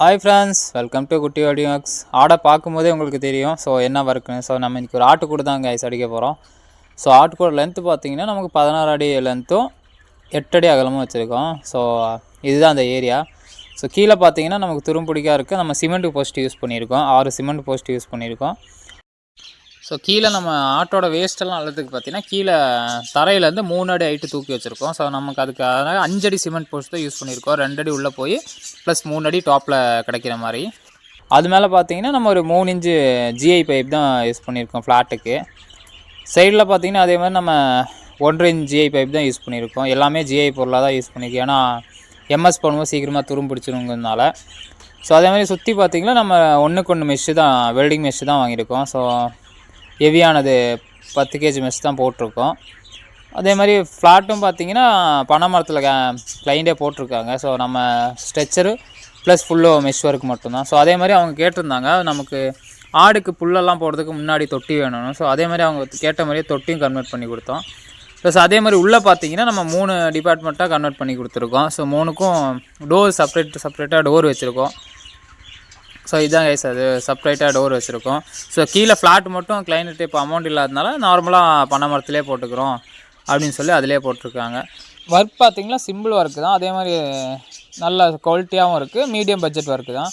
Hi friends welcome to குட்டி ஆடியோக்ஸ் ஆடை பார்க்கும்போதே உங்களுக்கு தெரியும். ஸோ என்ன ஒர்க்குன்னு ஸோ நம்ம இன்றைக்கி ஒரு ஆட்டுக்கூடு தான் கைஸ் அடிக்க போகிறோம் ஸோ ஆட்டுக்கூட லென்த்து பார்த்தீங்கன்னா நமக்கு பதினாறு அடி லென்த்தும் எட்டடி அகலமும் வச்சுருக்கோம். ஸோ இதுதான் அந்த ஏரியா ஸோ கீழே பார்த்தீங்கன்னா நமக்கு துரும்பிடிக்கா இருக்குது நம்ம சிமெண்ட் போஸ்ட் யூஸ் பண்ணியிருக்கோம். ஆறு சிமெண்ட் போஸ்ட் யூஸ் பண்ணியிருக்கோம். ஸோ கீழே நம்ம ஆட்டோட வேஸ்ட்டெல்லாம் அள்ளதுக்கு பார்த்தீங்கன்னா கீழே தரையிலேருந்து மூணு அடி ஹைட்டு தூக்கி வச்சுருக்கோம். ஸோ நமக்கு அதுக்காக அஞ்சடி சிமெண்ட் போஸ்ட் தான் யூஸ் பண்ணியிருக்கோம். ரெண்டு அடி உள்ளே போய் ப்ளஸ் மூணு அடி டாப்பில் கிடைக்கிற மாதிரி. அது மேலே பார்த்தீங்கன்னா நம்ம ஒரு மூணு இன்ச்சு ஜிஐ பைப் தான் யூஸ் பண்ணியிருக்கோம் ஃப்ளாட்டுக்கு சைடில் பார்த்தீங்கன்னா அதே மாதிரி நம்ம ஒன்றரை இன்ச் ஜிஐ பைப் தான் யூஸ் பண்ணியிருக்கோம். எல்லாமே ஜிஐ பொருளாக தான் யூஸ் பண்ணியிருக்கோம். ஏன்னா எம்எஸ் பண்ணும்போது சீக்கிரமாக துரும் பிடிச்சிருங்கிறதுனால. ஸோ அதே மாதிரி சுற்றி பார்த்தீங்கன்னா நம்ம ஒன்றுக்கு ஒன்று மெஷ்ஷு தான் வெல்டிங் மெஷ்ஷு தான் வாங்கியிருக்கோம். ஸோ ஹெவியானது பத்து கேஜி மெஷ் தான் போட்டிருக்கோம். அதே மாதிரி ஃப்ளாட்டும் பார்த்தீங்கன்னா பனை மரத்தில் கிளைண்டே போட்டிருக்காங்க. ஸோ நம்ம ஸ்ட்ரெச்சரு ப்ளஸ் ஃபுல்லோ மெஷ் ஒர்க் மட்டும்தான். ஸோ அதே மாதிரி அவங்க கேட்டிருந்தாங்க நமக்கு ஆடுக்கு புல்லெல்லாம் போடுறதுக்கு முன்னாடி தொட்டி வேணும்னு. ஸோ அதே மாதிரி அவங்க கேட்ட மாதிரியே தொட்டியும் கன்வெர்ட் பண்ணி கொடுத்தோம். ப்ளஸ் அதே மாதிரி உள்ளே பார்த்தீங்கன்னா நம்ம மூணு டிபார்ட்மெண்ட்டாக கன்வெர்ட் பண்ணி கொடுத்துருக்கோம். ஸோ மூணுக்கும் டோர் செப்பரேட் செப்பரேட்டாக டோர் வச்சுருக்கோம். ஸோ இதுதான் கைஸ் அது செப்பரேட்டாக டோர் வச்சுருக்கோம். ஸோ கீழே ஃப்ளாட் மட்டும் கிளைண்ட்டு இப்போ அமௌண்ட் இல்லாதனால நார்மலாக பனை மரத்துலேயே போட்டுக்கிறோம். அப்படின்னு சொல்லி அதிலே போட்டிருக்காங்க. ஒர்க் பார்த்தீங்கன்னா சிம்பிள் ஒர்க்கு தான். அதே மாதிரி நல்ல குவாலிட்டியாகவும் இருக்குது மீடியம் பட்ஜெட் ஒர்க்கு தான்.